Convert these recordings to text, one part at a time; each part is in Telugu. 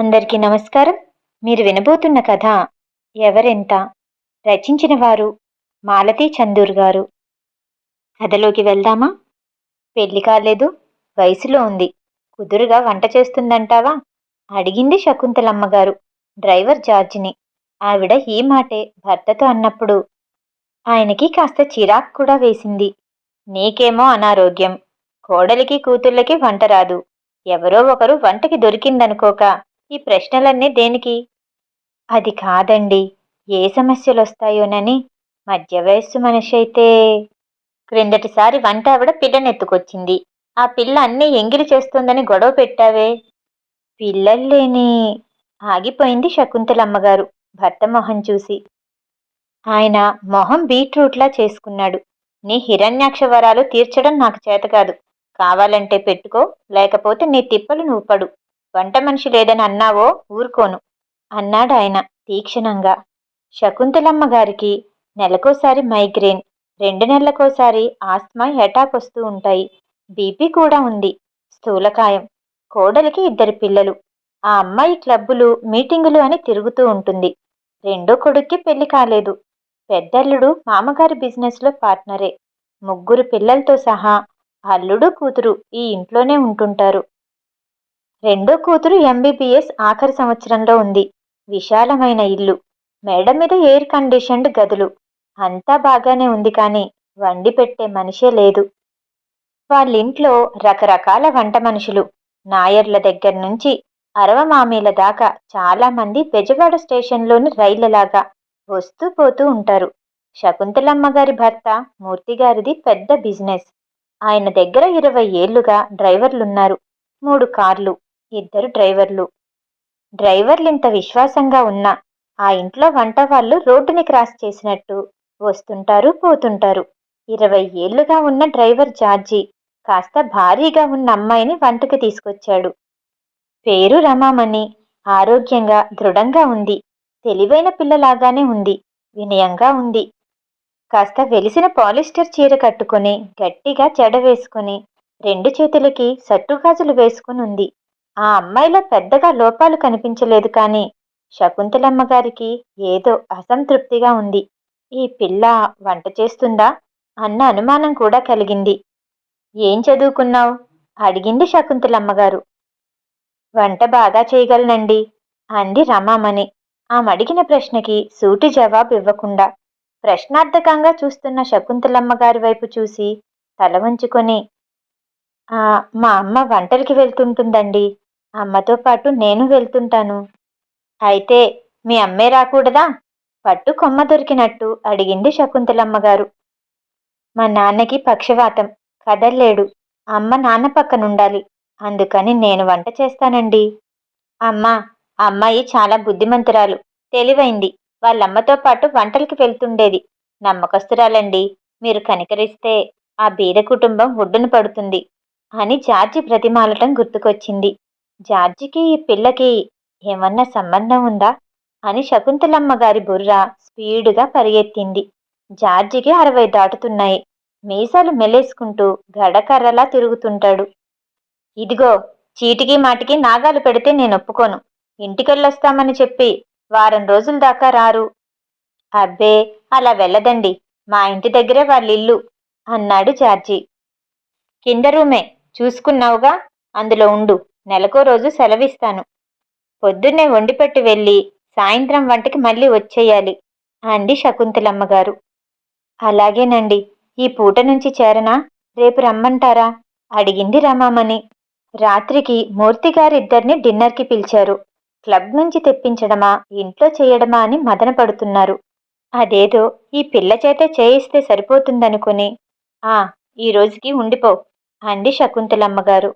అందరికీ నమస్కారం. మీరు వినబోతున్న కథ ఎవరెంత రచించిన వారు మాలతీ చందూర్ గారు. కథలోకి వెళ్దామా? పెళ్ళి కాలేదు వయసులో ఉంది. కుదురుగా వంట చేస్తుందంటావా? అడిగింది శకుంతలమ్మ గారు డ్రైవర్ జార్జిని. ఆవిడ ఈ మాటే భర్తతో అన్నప్పుడు. ఆయనకి కాస్త చిరాకు కూడా వేసింది. నీకేమో అనారోగ్యం. కోడలికి కూతుళ్ళకి వంట రాదు. ఎవరో ఒకరు వంటకి దొరికిందనుకోక. ఈ ప్రశ్నలన్నీ దేనికి? అది కాదండి. ఏ సమస్యలు వస్తాయోనని మధ్య వయస్సు మనిషి అయితే క్రిందటిసారి వంట ఆవిడ పిల్లనెత్తుకొచ్చింది. ఆ పిల్ల అన్నీ ఎంగిలి చేస్తోందని గొడవ పెట్టావే. పిల్లలు లేని ఆగిపోయింది శకుంతలమ్మగారు భర్త మొహం చూసి. ఆయన మొహం బీట్రూట్లా చేసుకున్నాడు. నీ హిరణ్యాక్ష వరాలు తీర్చడం నాకు చేత కాదు. కావాలంటే పెట్టుకో లేకపోతే నీ తిప్పలు నువ్వు పడు వంట మనిషి లేదని అన్నావో ఊరుకోను అన్నాడు ఆయన తీక్షణంగా. శకుంతలమ్మ గారికి నెలకోసారి మైగ్రేన్ రెండు నెలలకోసారి ఆస్మా హెటాక్ వస్తూ ఉంటాయి. బీపీ కూడా ఉంది స్థూలకాయం కోడలికి ఇద్దరు పిల్లలు. ఆ అమ్మాయి క్లబ్బులు మీటింగులు అని తిరుగుతూ ఉంటుంది. రెండో కొడుక్కి పెళ్ళి కాలేదు. పెద్దల్లుడు మామగారి బిజినెస్లో పార్ట్నరే. ముగ్గురు పిల్లలతో సహా అల్లుడు కూతురు ఈ ఇంట్లోనే ఉంటుంటారు. రెండో కూతురు ఎంబీబీఎస్ ఆఖరి సంవత్సరంలో ఉంది. విశాలమైన ఇల్లు. మేడ మీద ఎయిర్ కండిషన్డ్ గదులు. అంతా బాగానే ఉంది కానీ వండి పెట్టే మనిషే లేదు. వాళ్ళింట్లో రకరకాల వంట మనుషులు. నాయర్ల దగ్గర నుంచి అరవమామీల దాకా చాలామంది బెజవాడ స్టేషన్లోని రైళ్ళలాగా వస్తూ పోతూ ఉంటారు. శకుంతలమ్మ గారి భర్త మూర్తిగారిది పెద్ద బిజినెస్. ఆయన దగ్గర ఇరవై ఏళ్ళుగా డ్రైవర్లున్నారు. మూడు కార్లు. ఇద్దరు డ్రైవర్లు. డ్రైవర్లు ఇంత విశ్వాసంగా ఉన్నా ఆ ఇంట్లో వంట వాళ్ళు రోడ్డుని క్రాస్ చేసినట్టు వస్తుంటారు పోతుంటారు. ఇరవై ఏళ్ళుగా ఉన్న డ్రైవర్ జార్జీ కాస్త భారీగా ఉన్న అమ్మాయిని వంటకు తీసుకొచ్చాడు. పేరు రమామణి. ఆరోగ్యంగా దృఢంగా ఉంది. తెలివైన పిల్లలాగానే ఉంది. వినయంగా ఉంది. కాస్త వెలిసిన పాలిస్టర్ చీర కట్టుకొని గట్టిగా చెడ వేసుకుని రెండు చేతులకి సట్టుగాజులు వేసుకుని ఉంది ఆ అమ్మాయిలో పెద్దగా లోపాలు కనిపించలేదు కానీ శకుంతలమ్మ గారికి ఏదో అసంతృప్తిగా ఉంది. ఈ పిల్ల వంట చేస్తుందా? అన్న అనుమానం కూడా కలిగింది. ఏం చదువుకున్నావు? అడిగింది శకుంతలమ్మగారు వంట బాగా చేయగలనండి అంది రమామణి. ఆమడిగిన ప్రశ్నకి సూటి జవాబు ఇవ్వకుండా ప్రశ్నార్థకంగా చూస్తున్న శకుంతలమ్మ గారి వైపు చూసి తల వంచుకొని మా అమ్మ వంటలకి వెళ్తుంటుందండి. అమ్మతో పాటు నేను వెళ్తుంటాను. అయితే మీ అమ్మే రాకూడదా? పట్టు కొమ్మ దొరికినట్టు అడిగింది శకుంతలమ్మ గారు మా నాన్నకి పక్షవాతం. కదల్లేడు. అమ్మ నాన్న పక్కనుండాలి. అందుకని నేను వంట చేస్తానండి. అమ్మ అమ్మాయి చాలా బుద్ధిమంతురాలు. తెలివైంది. వాళ్ళమ్మతో పాటు వంటలకి వెళ్తుండేది. నమ్మకస్తురాలండి. మీరు కనికరిస్తే ఆ బీద కుటుంబం ఒడ్డున పడుతుంది అని జార్జి ప్రతిమాలటం గుర్తుకొచ్చింది. జార్జికి ఈ పిల్లకి ఏమన్నా సంబంధం ఉందా? అని శకుంతలమ్మ గారి బుర్ర స్పీడుగా పరిగెత్తింది. జార్జికి అరవై దాటుతున్నాయి. మీసాలు మెలేసుకుంటూ గడకర్రలా తిరుగుతుంటాడు. ఇదిగో చీటికి మాటికి నాగాలు పెడితే నేను ఒప్పుకోను. ఇంటికెళ్ళొస్తామని చెప్పి వారం రోజుల దాకా రారు. అబ్బే అలా వెళ్ళదండి. మా ఇంటి దగ్గరే వాళ్ళ ఇల్లు అన్నాడు జార్జి. కింద రూమే చూసుకున్నావుగా? అందులో ఉండు. నెలకో రోజు సెలవిస్తాను. పొద్దున్నే వండిపెట్టి వెళ్ళి సాయంత్రం వంటకి మళ్ళీ వచ్చేయాలి అంది శకుంతలమ్మగారు. అలాగేనండి ఈ పూట నుంచి చేరనా? రేపు రమ్మంటారా? అడిగింది రమామణి. రాత్రికి మూర్తి గారిద్దరిని డిన్నర్కి పిలిచారు. క్లబ్ నుంచి తెప్పించడమా ఇంట్లో చేయడమా అని మదన పడుతున్నారు అదేదో ఈ పిల్ల చేత చేయిస్తే సరిపోతుందనుకుని ఆ ఈ రోజుకి ఉండిపో అంది శకుంతలమ్మగారు.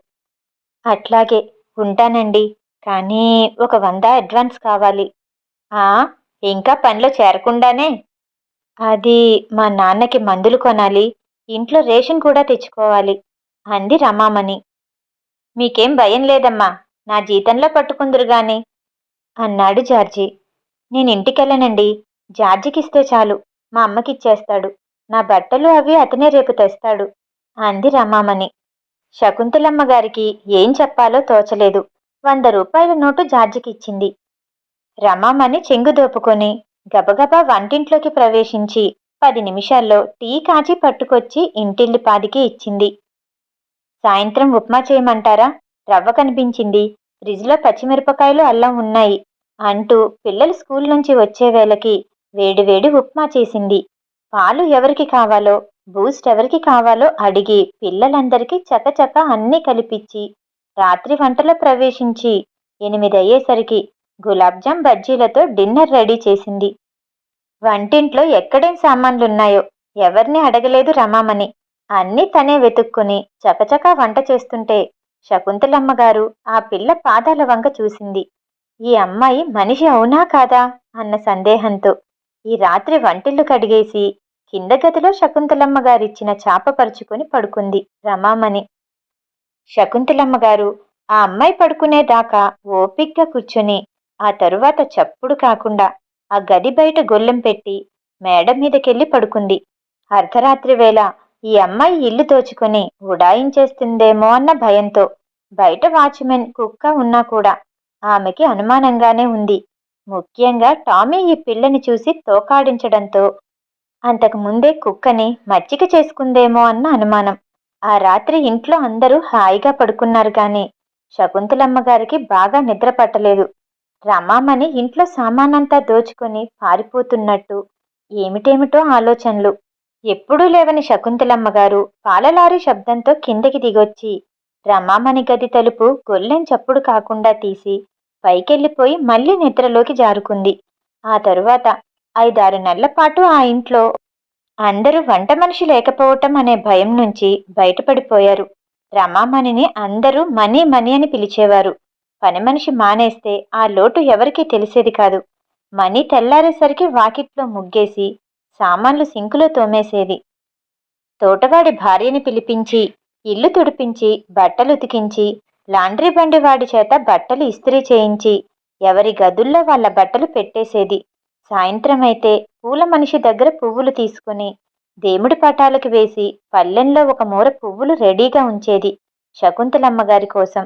అట్లాగే ఉంటానండి. కానీ ఒక వంద అడ్వాన్స్ కావాలి. ఆ ఇంకా పనిలో చేరకుండానే. అది మా నాన్నకి మందులు కొనాలి. ఇంట్లో రేషన్ కూడా తెచ్చుకోవాలి. అంది రమామణి. మీకేం భయం లేదమ్మా. నా జీతంలో పట్టుకుందురు గాని. అన్నాడు జార్జి. నేను ఇంటికెళ్ళనండి. జార్జికి ఇస్తే చాలు. మా అమ్మకిచ్చేస్తాడు. నా బట్టలు అవి అతనే రేపు తెస్తాడు. అంది రమామణి. శకుంతలమ్మ గారికి ఏం చెప్పాలో తోచలేదు. వంద రూపాయల నోటు జార్జికి ఇచ్చింది. రమామణి చెంగు దోపుకొని గబగబా వంటింట్లోకి ప్రవేశించి పది నిమిషాల్లో టీ కాచి పట్టుకొచ్చి ఇంటిల్లి పాదికి ఇచ్చింది. సాయంత్రం ఉప్మా చేయమంటారా? రవ్వ కనిపించింది. ఫ్రిడ్జ్లో పచ్చిమిరపకాయలు అల్లం ఉన్నాయి అంటూ పిల్లలు స్కూల్ నుంచి వచ్చే వేళకి వేడివేడి ఉప్మా చేసింది. పాలు ఎవరికి కావాలో బూస్ట్ ఎవరికి కావాలో అడిగి పిల్లలందరికీ చకచక అన్నీ కలిపించి రాత్రి వంటలో ప్రవేశించి ఎనిమిది అయ్యేసరికి గులాబ్జామ్ బజ్జీలతో డిన్నర్ రెడీ చేసింది. వంటింట్లో ఎక్కడేం సామాన్లున్నాయో ఎవరిని అడగలేదు రమామని అన్నీ తనే వెతుక్కుని చకచకా వంట చేస్తుంటే శకుంతలమ్మగారు ఆ పిల్ల పాదాల వంక చూసింది. ఈ అమ్మాయి మనిషి అవునా కాదా? అన్న సందేహంతో ఈ రాత్రి వంటిల్లు కడిగేసి కింద గదిలో శకుంతలమ్మ గారిచ్చిన చాప పరుచుకొని పడుకుంది రమామణి. శకుంతలమ్మ గారు ఆ అమ్మాయి పడుకునేదాకా ఓపిగ్గా కూర్చుని ఆ తరువాత చప్పుడు కాకుండా ఆ గది బయట గొల్లెం పెట్టి మేడ మీదకెళ్ళి పడుకుంది. అర్ధరాత్రి వేళ ఈ అమ్మాయి ఇల్లు దోచుకొని ఉడాయించేస్తుందేమో అన్న భయంతో బయట వాచ్మెన్ కుక్క ఉన్నా కూడా ఆమెకి అనుమానంగానే ఉంది. ముఖ్యంగా టామీ ఈ పిల్లని చూసి తోకాడించడంతో అంతకు ముందే కుక్కని మజ్జిగ చేసుకుందేమో అన్న అనుమానం. ఆ రాత్రి ఇంట్లో అందరూ హాయిగా పడుకున్నారు గాని శకుంతలమ్మ గారికి బాగా నిద్ర పట్టలేదు. రమామని ఇంట్లో సామానంతా దోచుకొని పారిపోతున్నట్టు ఏమిటేమిటో ఆలోచనలు. ఎప్పుడూ లేవని శకుంతలమ్మ గారు పాలలారి శబ్దంతో కిందకి దిగొచ్చి రమామణి గది తలుపు గొల్లెం చప్పుడు కాకుండా తీసి పైకెళ్ళిపోయి మళ్ళీ నిద్రలోకి జారుకుంది. ఆ తరువాత ఐదారు నెలల పాటు ఆ ఇంట్లో. అందరూ వంట మనిషి లేకపోవటం అనే భయం నుంచి బయటపడిపోయారు. రమామణిని అందరూ మనీ మనీ అని పిలిచేవారు. పని మనిషి మానేస్తే ఆ లోటు ఎవరికీ తెలిసేది కాదు. మనీ తెల్లారేసరికి వాకిట్లో ముగ్గేసి సామాన్లు సింకులో తోమేసేది. తోటవాడి భార్యని పిలిపించి ఇల్లు తుడిపించి బట్టలు ఉతికించి లాండ్రీ బండి వాడి చేత బట్టలు ఇస్త్రీ చేయించి ఎవరి గదుల్లో వాళ్ళ బట్టలు పెట్టేసేది. సాయంత్రం అయితే పూల మనిషి దగ్గర పువ్వులు తీసుకుని దేవుడి పటాలకు వేసి పల్లెంలో ఒక మూర పువ్వులు రెడీగా ఉంచేది శకుంతలమ్మ గారి కోసం.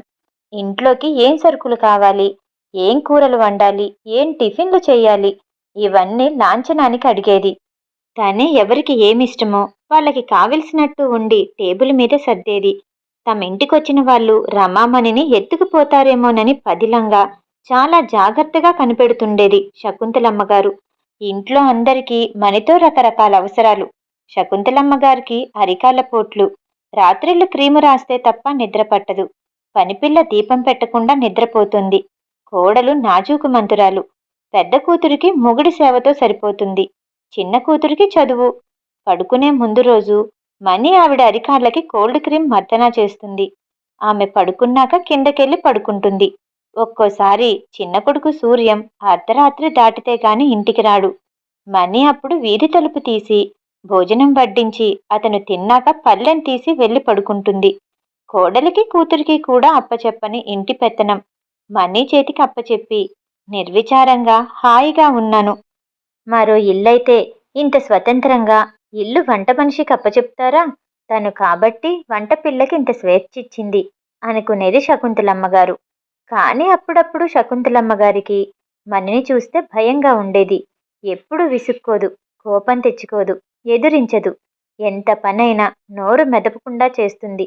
ఇంట్లోకి ఏం సరుకులు కావాలి? ఏం కూరలు వండాలి? ఏం టిఫిన్లు చేయాలి? ఇవన్నీ లాంఛనానికి అడిగేది. తనే ఎవరికి ఏమిష్టమో వాళ్ళకి కావలసినట్టు ఉండి టేబుల్ మీద సర్దేది. తమ ఇంటికొచ్చిన వాళ్ళు రమామణిని ఎత్తుకుపోతారేమోనని పదిలంగా చాలా జాగ్రత్తగా కనిపెడుతుండేది శకుంతలమ్మ గారు ఇంట్లో అందరికీ మనితో రకరకాల అవసరాలు. శకుంతలమ్మ గారికి అరికాల పోట్లు. రాత్రిళ్ళు క్రీము రాస్తే తప్ప నిద్ర పట్టదు. పనిపిల్ల దీపం పెట్టకుండా నిద్రపోతుంది. కోడలు నాజూకు మంతురాలు. పెద్ద కూతురికి మొగుడి సేవతో సరిపోతుంది. చిన్న కూతురికి చదువు. పడుకునే ముందు రోజు మనీ ఆవిడ అరికాళ్ళకి కోల్డ్ క్రీమ్ మర్దనా చేస్తుంది. ఆమె పడుకున్నాక కిందకెళ్ళి పడుకుంటుంది. ఒక్కోసారి చిన్న కొడుకు సూర్యం అర్ధరాత్రి దాటితే గాని ఇంటికి రాడు. మనీ అప్పుడు వీధి తలుపు తీసి భోజనం వడ్డించి అతను తిన్నాక పళ్ళెం తీసి వెళ్ళి పడుకుంటుంది. కోడలికి కూతురికి కూడా అప్పచెప్పని ఇంటి పెత్తనం. మనీ చేతికి అప్పచెప్పి నిర్విచారంగా హాయిగా ఉన్నాను. మరో ఇల్లైతే ఇంత స్వతంత్రంగా ఇల్లు వంట మనిషికి అప్పచెప్తారా? తను కాబట్టి వంట పిల్లకి ఇంత స్వేచ్ఛిచ్చింది అనుకునేది శకుంతలమ్మగారు. కానీ అప్పుడప్పుడు శకుంతలమ్మ గారికి మనని చూస్తే భయంగా ఉండేది. ఎప్పుడు విసుక్కోదు కోపం తెచ్చుకోదు ఎదురించదు. ఎంత పనైనా నోరు మెదపకుండా చేస్తుంది.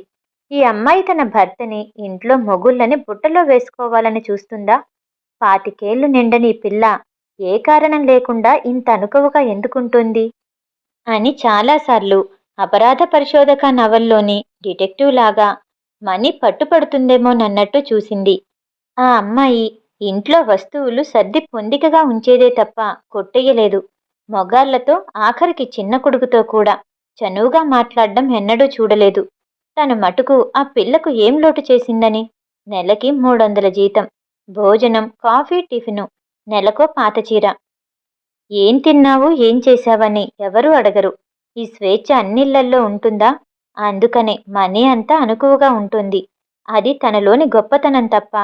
ఈ అమ్మాయి తన భర్తని ఇంట్లో మొగుళ్ళని బుట్టలో వేసుకోవాలని చూస్తుందా? పాతికేళ్ళు నిండని పిల్ల ఏ కారణం లేకుండా ఇంత అనుకువగా ఎందుకుంటుంది? అని చాలాసార్లు అపరాధ పరిశోధక నవల్లోని డిటెక్టివ్ లాగా మనీ పట్టుపడుతుందేమోనన్నట్టు చూసింది. ఆ అమ్మాయి ఇంట్లో వస్తువులు సర్ది పొందికగా ఉంచేదే తప్ప కొట్టేయలేదు. మొగాళ్ళతో ఆఖరికి చిన్న కొడుకుతో కూడా చనువుగా మాట్లాడడం ఎన్నడూ చూడలేదు. తను మటుకు ఆ పిల్లకు ఏం లోటు చేసిందని? నెలకి మూడొందల జీతం భోజనం కాఫీ టిఫిను నెలకో పాత చీర. ఏం తిన్నావు ఏం చేశావని ఎవరూ అడగరు. ఈ స్వేచ్ఛ అన్నిళ్ళల్లో ఉంటుందా? అందుకనే మనీ అంతా అనుకువగా ఉంటుంది. అది తనలోని గొప్పతనం తప్ప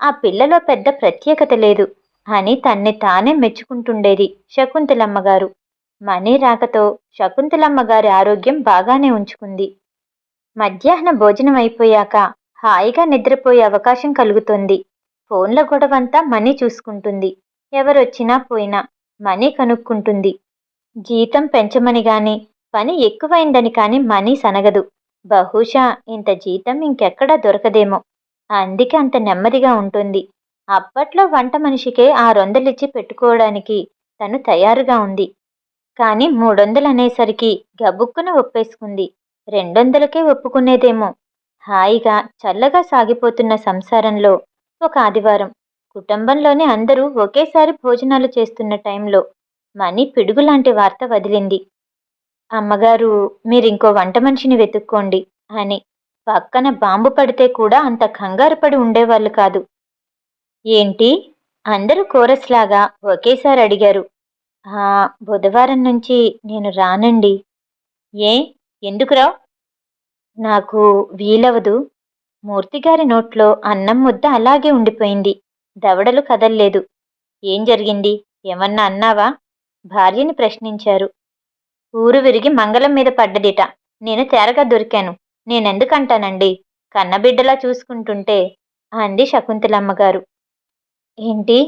ఆ పిల్లలో పెద్ద ప్రత్యేకత లేదు అని తన్ని తానే మెచ్చుకుంటుండేది శకుంతలమ్మగారు. మనీ రాకతో శకుంతలమ్మగారి ఆరోగ్యం బాగానే ఉంచుకుంది. మధ్యాహ్న భోజనం అయిపోయాక హాయిగా నిద్రపోయే అవకాశం కలుగుతుంది. ఫోన్ల గొడవంతా మనీ చూసుకుంటుంది. ఎవరొచ్చినా పోయినా మనీ కనుక్కుంటుంది. జీతం పెంచమని గాని పని ఎక్కువైందని కాని మనీ సనగదు. బహుశా ఇంత జీతం ఇంకెక్కడా దొరకదేమో. అందుకే అంత నెమ్మదిగా ఉంటుంది. అప్పట్లో వంట మనిషికే ఆరొందలిచ్చి పెట్టుకోవడానికి తను తయారుగా ఉంది. కానీ మూడొందలు అనేసరికి గబుక్కున ఒప్పేసుకుంది. రెండొందలకే ఒప్పుకునేదేమో. హాయిగా చల్లగా సాగిపోతున్న సంసారంలో ఒక ఆదివారం. కుటుంబంలోనే అందరూ ఒకేసారి భోజనాలు చేస్తున్న టైంలో మనీ పిడుగులాంటి వార్త వదిలింది. అమ్మగారు మీరింకో వంట మనిషిని వెతుక్కోండి అని పక్కన బాంబు పడితే కూడా అంత కంగారు పడి ఉండేవాళ్ళు కాదు. ఏంటి? అందరూ కోరస్లాగా ఒకేసారి అడిగారు. ఆ బుధవారం నుంచి నేను రానండి. ఏ? ఎందుకురావు నాకు వీలవదు మూర్తిగారి నోట్లో అన్నం ముద్ద అలాగే ఉండిపోయింది. దవడలు కదల్లేదు. ఏం జరిగింది? ఏమన్నా అన్నావా? భార్యని ప్రశ్నించారు. ఊరు విరిగి మంగళం మీద పడ్డదిట. నేను తేరగా దొరికాను. నేనెందుకంటానండి? కన్నబిడ్డలా చూసుకుంటుంటే అంది శకుంతలమ్మగారు. ఏంటి?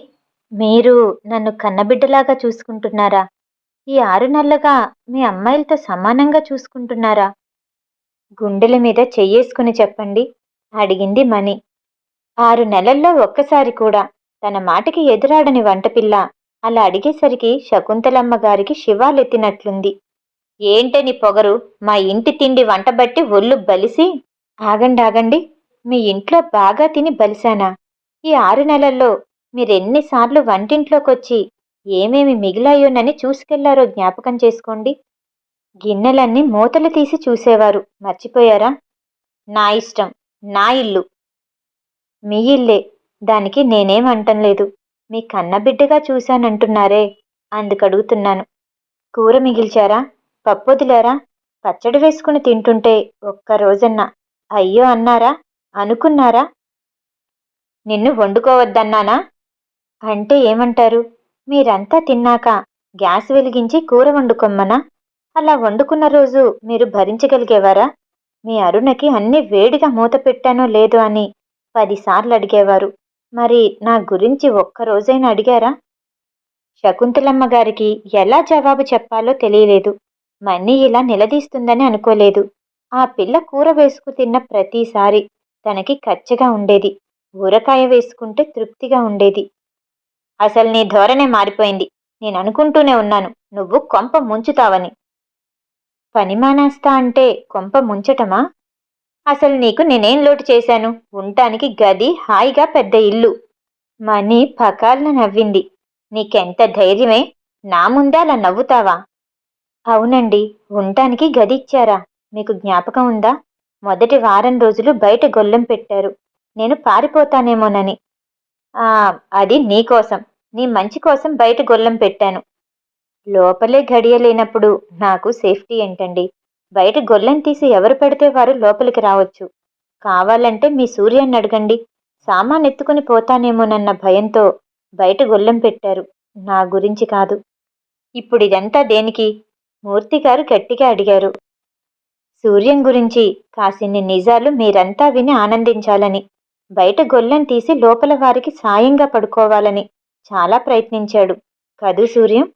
మీరు నన్ను కన్నబిడ్డలాగా చూసుకుంటున్నారా? ఈ ఆరు నెలలుగా మీ అమ్మాయిలతో సమానంగా చూసుకుంటున్నారా? గుండెల మీద చెయ్యేసుకుని చెప్పండి అడిగింది మణి. ఆరు నెలల్లో ఒక్కసారి కూడా తన మాటకి ఎదురాడని వంటపిల్ల అలా అడిగేసరికి శకుంతలమ్మ గారికి శివాలెత్తినట్లుంది. ఏంటని నీ పొగరు? మా ఇంటి తిండి వంట బట్టి ఒళ్ళు బలిసి? ఆగండి ఆగండి. మీ ఇంట్లో బాగా తిని బలిశానా ఈ ఆరు నెలల్లో మీరెన్నిసార్లు వంటింట్లోకొచ్చి ఏమేమి మిగిలాయోనని చూసుకెళ్ళారో జ్ఞాపకం చేసుకోండి. గిన్నెలన్నీ మూతలు తీసి చూసేవారు. మర్చిపోయారా? నా ఇష్టం. నా ఇల్లు. మీ ఇల్లే. దానికి నేనేం అంటం లేదు మీ కన్నబిడ్డగా చూశానంటున్నారే. అందుకడుగుతున్నాను. కూర మిగిల్చారా? పప్పొదిలారా? పచ్చడి వేసుకుని తింటుంటే ఒక్క రోజన్నా. అయ్యో అన్నారా? అనుకున్నారా? నిన్ను వండుకోవద్దన్నానా? అంటే ఏమంటారు? మీరంతా తిన్నాక గ్యాస్ వెలిగించి కూర వండుకోమ్మనా? అలా వండుకున్న రోజు మీరు భరించగలిగేవారా? మీ అరుణకి అన్ని వేడిగా మూత పెట్టానో లేదో అని పదిసార్లు అడిగేవారు. మరి నా గురించి ఒక్క రోజైనా అడిగారా? శకుంతలమ్మ గారికి ఎలా జవాబు చెప్పాలో తెలియలేదు. మన్నీ ఇలా నిలదీస్తుందని అనుకోలేదు. ఆ పిల్ల కూర వేసుకు తిన్న ప్రతిసారి తనకి కచ్చగా ఉండేది. ఊరకాయ వేసుకుంటే తృప్తిగా ఉండేది. అసలు నీ ధోరణే మారిపోయింది. నేను అనుకుంటూనే ఉన్నాను. నువ్వు కొంప ముంచుతావని. పనిమానేస్తా అంటే కొంప ముంచటమా? అసలు నీకు నేనేం లోటు చేశాను? ఉండటానికి గది హాయిగా పెద్ద ఇల్లు. మనీ పకాలను నవ్వింది. నీకెంత ధైర్యమే? నా ముందే అలా నవ్వుతావా? అవునండి ఉండటానికి గది ఇచ్చారా? మీకు జ్ఞాపకం ఉందా? మొదటి వారం రోజులు బయట గొల్లెం పెట్టారు. నేను పారిపోతానేమోనని. ఆ అది నీకోసం నీ మంచి కోసం బయట గొల్లెం పెట్టాను. లోపలే గడియలేనప్పుడు నాకు సేఫ్టీ ఏంటండి? బయట గొల్లెం తీసి ఎవరు పెడితే వారు లోపలికి రావచ్చు. కావాలంటే మీ సూర్యాన్ని అడగండి. సామాన్ ఎత్తుకుని పోతానేమోనన్న భయంతో బయట గొల్లెం పెట్టారు. నా గురించి కాదు. ఇప్పుడు ఇదంతా దేనికి? మూర్తి గారు గట్టిగా అడిగారు. సూర్యం గురించి కాసిన్ని నిజాలు మీరంతా విని ఆనందించాలని బయట గొల్లెం తీసి లోపల వారికి సాయంగా పడుకోవాలని చాలా ప్రయత్నించాడు. కదు సూర్యం?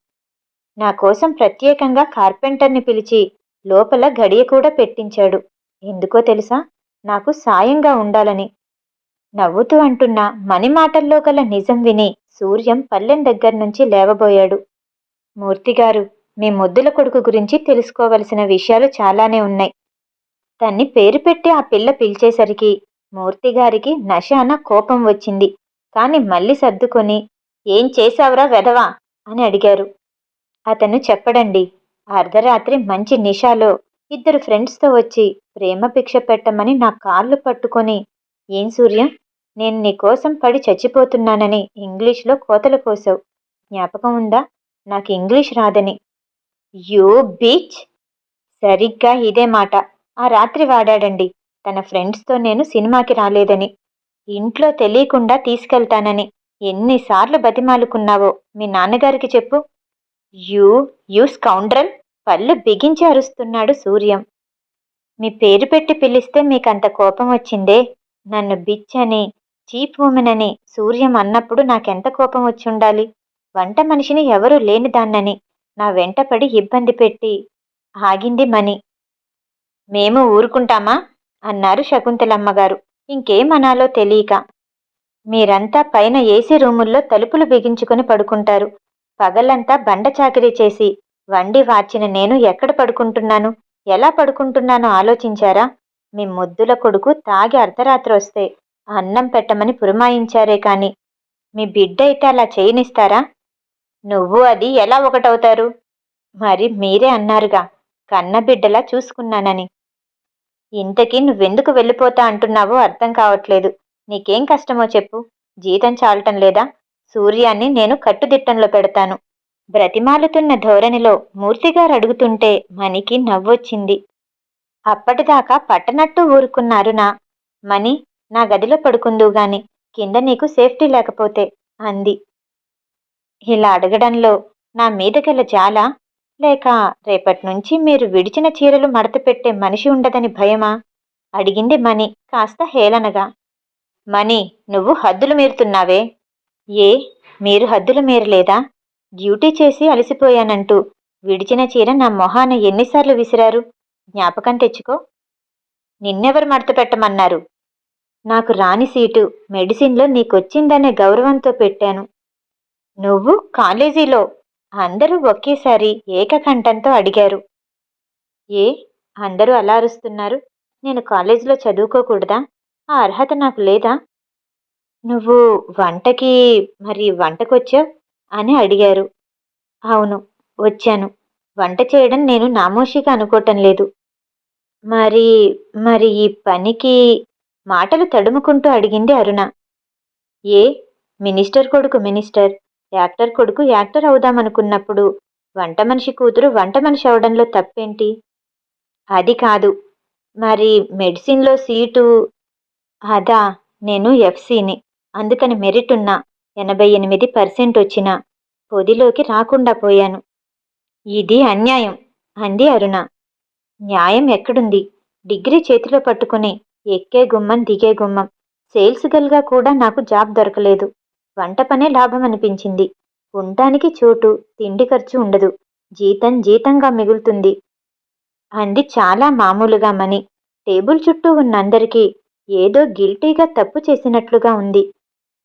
నా కోసం ప్రత్యేకంగా కార్పెంటర్ని పిలిచి లోపల గడియ కూడా పెట్టించాడు. ఎందుకో తెలుసా? నాకు సాయంగా ఉండాలని. నవ్వుతూ అంటున్న మణి మాటల్లో గల నిజం విని సూర్యం పల్లెం దగ్గర నుంచి లేవబోయాడు. మూర్తిగారు మీ ముద్దుల కొడుకు గురించి తెలుసుకోవలసిన విషయాలు చాలానే ఉన్నాయి. తన్ని పేరు పెట్టి ఆ పిల్ల పిలిచేసరికి మూర్తిగారికి నశాన కోపం వచ్చింది. కాని మళ్ళీ సర్దుకొని ఏం చేశావురా వెధవా? అని అడిగారు. అతను చెప్పడండి. అర్ధరాత్రి మంచి నిషాలో ఇద్దరు ఫ్రెండ్స్తో వచ్చి ప్రేమ భిక్ష పెట్టమని నా కాళ్ళు పట్టుకొని ఏం సూర్యం? నేను నీకోసం పడి చచ్చిపోతున్నానని ఇంగ్లీష్లో కోతలు కోసావు. జ్ఞాపకం ఉందా? నాకు ఇంగ్లీష్ రాదని. You bitch. సరిగ్గా ఇదే మాట. ఆ రాత్రి వాడాడండి. తన ఫ్రెండ్స్తో నేను సినిమాకి రాలేదని. ఇంట్లో తెలియకుండా తీసుకెళ్తానని. ఎన్నిసార్లు బతిమాలుకున్నావో? మీ నాన్నగారికి చెప్పు. You you scoundrel. పళ్ళు బిగించి అరుస్తున్నాడు సూర్యం. మీ పేరు పెట్టి పిలిస్తే మీకంత కోపం వచ్చిందే? నన్ను బిచ్ అని చీప్ ఉమెన్ అని సూర్యం అన్నప్పుడు నాకెంత కోపం వచ్చి ఉండాలి? వంట మనిషిని ఎవరూ లేని దాన్నని. నా వెంటపడి ఇబ్బంది పెట్టి ఆగింది మని. మేము ఊరుకుంటామా? అన్నారు శకుంతలమ్మగారు. ఇంకేమనాలో తెలియక. మీరంతా పైన ఏసీ రూముల్లో తలుపులు బిగించుకొని పడుకుంటారు. పగలంతా బండ చాకరీ చేసి వండి వార్చిన నేను ఎక్కడ పడుకుంటున్నాను? ఎలా పడుకుంటున్నానో ఆలోచించారా? మీ ముద్దుల కొడుకు తాగి అర్ధరాత్రి వస్తే అన్నం పెట్టమని పురమాయించారే కాని మీ బిడ్డ అయితే అలా చేయనిస్తారా? నువ్వు అది ఎలా ఒకటవుతారు? మరి మీరే అన్నారుగా కన్న బిడ్డలా చూసుకున్నానని. ఇంతకీ నువ్వెందుకు వెళ్ళిపోతా అంటున్నావో అర్థం కావట్లేదు. నీకేం కష్టమో చెప్పు. జీతం చాలటం లేదా? సూర్యాన్ని నేను కట్టుదిట్టంలో పెడతాను. బ్రతిమాలుతున్న ధోరణిలో మూర్తిగారు అడుగుతుంటే మనికి నవ్వొచ్చింది. అప్పటిదాకా పట్టనట్టు ఊరుకున్నారు నా. మని నా గదిలో పడుకుందువు గాని కింద నీకు సేఫ్టీ లేకపోతే అంది. ఇలా అడగడంలో నా మీద గల జాలా? లేక రేపటి నుంచి మీరు విడిచిన చీరలు మడత పెట్టే మనిషి ఉండదని భయమా? అడిగింది మణి కాస్త హేళనగా. మణి నువ్వు హద్దులు మీరుతున్నావే? ఏ? మీరు హద్దులు మీరలేదా? డ్యూటీ చేసి అలసిపోయానంటూ విడిచిన చీర నా మొహాన ఎన్నిసార్లు విసిరారు? జ్ఞాపకం తెచ్చుకో. నిన్నెవరు మడత పెట్టమన్నారు నాకు రాని సీటు మెడిసిన్లో నీకొచ్చిందనే గౌరవంతో పెట్టాను. నువ్వు కాలేజీలో అందరూ ఒకేసారి ఏకకంఠంతో అడిగారు. ఏ? అందరూ అలా అరుస్తున్నారు? నేను కాలేజీలో చదువుకోకూడదా? ఆ అర్హత నాకు లేదా? నువ్వు వంటకి మరి వంటకొచ్చావు? అని అడిగారు. అవును వచ్చాను. వంట చేయడం నేను నామోషిగా అనుకోవటం లేదు. మరి మరి ఈ పనికి మాటలు తడుముకుంటూ అడిగింది అరుణ. ఏ? మినిస్టర్ కొడుకు మినిస్టర్. యాక్టర్ కొడుకు యాక్టర్ అవుదామనుకున్నప్పుడు వంట మనిషి కూతురు వంట మనిషి అవడంలో తప్పేంటి? అది కాదు. మరి మెడిసిన్లో సీటు? అదా నేను ఎఫ్సీని. అందుకని మెరిట్ ఉన్నా ఎనభై ఎనిమిది పర్సెంట్ వచ్చిన పొదిలోకి రాకుండా పోయాను. ఇది అన్యాయం అంది అరుణ. న్యాయం ఎక్కడుంది? డిగ్రీ చేతిలో పట్టుకుని ఎక్కే గుమ్మం దిగే గుమ్మం. సేల్స్ గర్ల్గా కూడా నాకు జాబ్ దొరకలేదు. వంట పనే లాభం అనిపించింది ఉండటానికి చోటు తిండి ఖర్చు ఉండదు. జీతం జీతంగా మిగులుతుంది. అంది చాలా మామూలుగా మని టేబుల్ చుట్టూ ఉన్న అందరికీ ఏదో గిల్టీగా తప్పు చేసినట్లుగా ఉంది.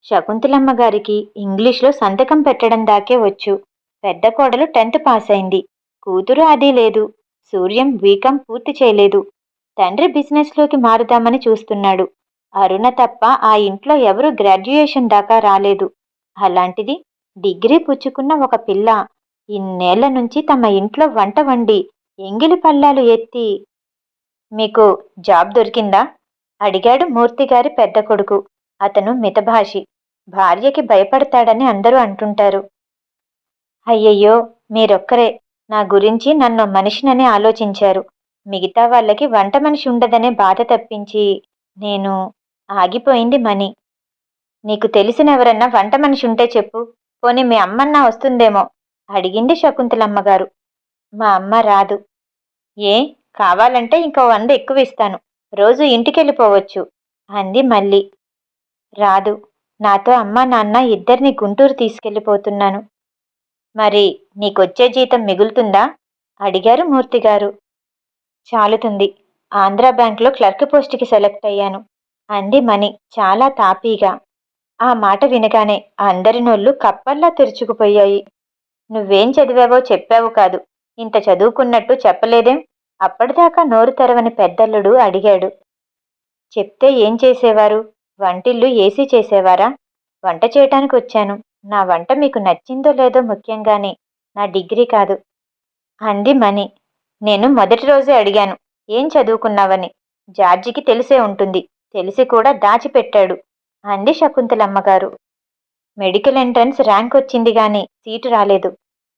శకుంతలమ్మ గారికి ఇంగ్లీష్లో సంతకం పెట్టడం దాకే వచ్చు. పెద్ద కోడలు టెన్త్ పాస్ అయింది కూతురు అది లేదు. సూర్యం బీకాం పూర్తి చేయలేదు. తండ్రి బిజినెస్లోకి మారుదామని చూస్తున్నాడు. అరుణ తప్ప ఆ ఇంట్లో ఎవరు గ్రాడ్యుయేషన్ దాకా రాలేదు. అలాంటిది డిగ్రీ పుచ్చుకున్న ఒక పిల్ల ఇన్నేళ్ళ నుంచి తమ ఇంట్లో వంట వండి ఎంగిలి పల్లాలు ఎత్తి మీకు జాబ్ దొరికిందా? అడిగాడు మూర్తిగారి పెద్ద కొడుకు. అతను మితభాషి. భార్యకి భయపడతాడని అందరూ అంటుంటారు. అయ్యయ్యో మీరొక్కరే. నా గురించి నన్ను మనిషినని ఆలోచించారు. మిగతా వాళ్ళకి వంట మనిషి ఉండదనే బాధ తప్పించి నేను ఆగిపోయింది మణి. నీకు తెలిసిన ఎవరన్నా వంట మనిషి ఉంటే చెప్పు. పోనీ మీ అమ్మన్నా వస్తుందేమో అడిగింది శకుంతలమ్మగారు. మా అమ్మ రాదు. ఏ? కావాలంటే ఇంకో వంద ఎక్కువ ఇస్తాను రోజు ఇంటికెళ్ళిపోవచ్చు అంది మళ్ళీ. రాదు. నాతో అమ్మ నాన్న ఇద్దరిని గుంటూరు తీసుకెళ్ళిపోతున్నాను. మరి నీకొచ్చే జీతం మిగులుతుందా? అడిగారు మూర్తిగారు. చాలుతుంది. ఆంధ్రా బ్యాంక్లో క్లర్క్ పోస్ట్కి సెలెక్ట్ అయ్యాను. అంది మణి చాలా తాపీగా. ఆ మాట వినగానే అందరి నోళ్ళు కప్పల్లా తెరుచుకుపోయాయి. నువ్వేం చదివావో చెప్పావు కాదు. ఇంత చదువుకున్నట్టు చెప్పలేదేం? అప్పటిదాకా నోరు తెరవని పెద్దల్లుడు అడిగాడు. చెప్తే ఏం చేసేవారు? వంటిల్లు ఏసీ చేసేవారా? వంట చేయటానికి వచ్చాను. నా వంట మీకు నచ్చిందో లేదో ముఖ్యంగానే. నా డిగ్రీ కాదు. అంది మణి. నేను మొదటి రోజే అడిగాను. ఏం చదువుకున్నావని? జార్జికి తెలిసే ఉంటుంది. తెలిసి కూడా దాచిపెట్టాడు. అంది శకుంతలమ్మగారు. మెడికల్ ఎంట్రన్స్ ర్యాంక్ వచ్చింది గాని సీటు రాలేదు.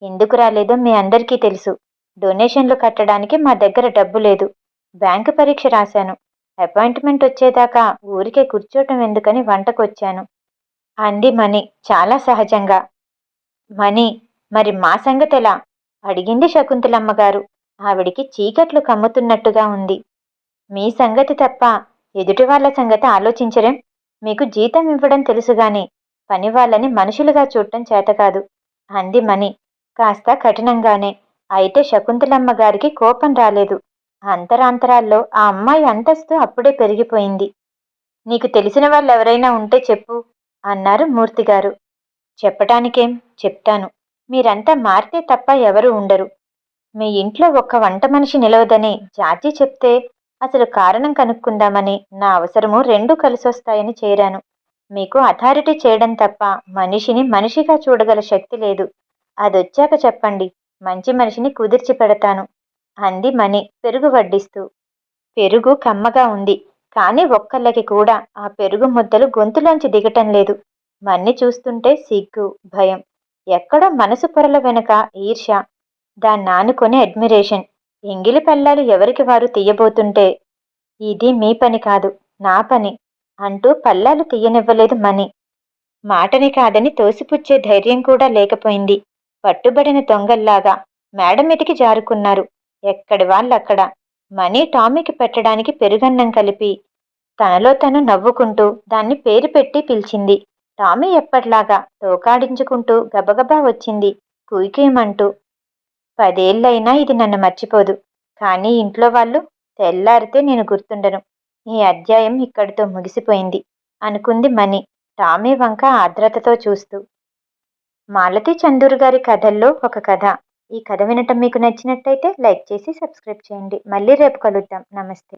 ఎందుకు రాలేదో మీ అందరికీ తెలుసు. డొనేషన్లు కట్టడానికి మా దగ్గర డబ్బు లేదు. బ్యాంకు పరీక్ష రాశాను. అపాయింట్మెంట్ వచ్చేదాకా ఊరికే కూర్చోటం ఎందుకని వంటకొచ్చాను. అంది మణి. చాలా సహజంగా. మణి మరి మా సంగతెలా అడిగింది శకుంతలమ్మగారు. ఆవిడికి చీకట్లు కమ్ముతున్నట్టుగా ఉంది. మీ సంగతి తప్ప ఎదుటి వాళ్ళ సంగతి ఆలోచించరేం? మీకు జీతం ఇవ్వడం తెలుసు గాని పని వాళ్ళని మనుషులుగా చూడటం చేత కాదు. అంది మణి. కాస్త కఠినంగానే. అయితే శకుంతలమ్మ గారికి కోపం రాలేదు. అంతరాంతరాల్లో ఆ అమ్మాయి అంతస్తు అప్పుడే పెరిగిపోయింది. నీకు తెలిసిన వాళ్ళు ఎవరైనా ఉంటే చెప్పు అన్నారు మూర్తిగారు. చెప్పటానికేం? చెప్తాను. మీరంతా మారితే తప్ప ఎవరు ఉండరు. మీ ఇంట్లో ఒక్క వంట మనిషి నిలవదని జాతి చెప్తే అసలు కారణం కనుక్కుందామని నా అవసరము రెండు కలిసొస్తాయని చేరాను. మీకు అథారిటీ చేయడం తప్ప మనిషిని మనిషిగా చూడగల శక్తి లేదు. అదొచ్చాక చెప్పండి. మంచి మనిషిని కుదిర్చి పెడతాను. అంది మణి పెరుగు వడ్డిస్తూ. పెరుగు కమ్మగా ఉంది. కానీ ఒక్కళ్ళకి కూడా ఆ పెరుగు ముద్దలు గొంతులోంచి దిగటం లేదు. మన్ని చూస్తుంటే సిగ్గు భయం. ఎక్కడో మనసు పొరల వెనుక ఈర్ష్య. దాన్ని ఆనుకొని అడ్మిరేషన్. ఎంగిలి పల్లాలు ఎవరికి వారు తీయబోతుంటే ఇది మీ పని కాదు నా పని అంటూ పల్లాలు తీయనివ్వలేదు మణి. మాటని కాదని తోసిపుచ్చే ధైర్యం కూడా లేకపోయింది. పట్టుబడిన దొంగల్లాగా మేడ మీదికి జారుకున్నారు. ఎక్కడి వాళ్ళక్కడ? మనీ టామీకి పెట్టడానికి పెరుగన్నం కలిపి తనలో తను నవ్వుకుంటూ దాన్ని పేరు పెట్టి పిలిచింది. టామీ ఎప్పట్లాగా తోకాడించుకుంటూ గబగబా వచ్చింది. కుయికేమంటూ పదేళ్ళైనా ఇది నన్ను మర్చిపోదు. కానీ ఇంట్లో వాళ్ళు తెల్లారితే నేను గుర్తుండను. ఈ అధ్యాయం ఇక్కడితో ముగిసిపోయింది. అనుకుంది మణి. టామీ వంక ఆర్ద్రతతో చూస్తూ. మాలతి చందూరు గారి కథల్లో ఒక కథ. ఈ కథ వినటం మీకు నచ్చినట్టయితే లైక్ చేసి సబ్స్క్రైబ్ చేయండి. మళ్ళీ రేపు కలుద్దాం. నమస్తే.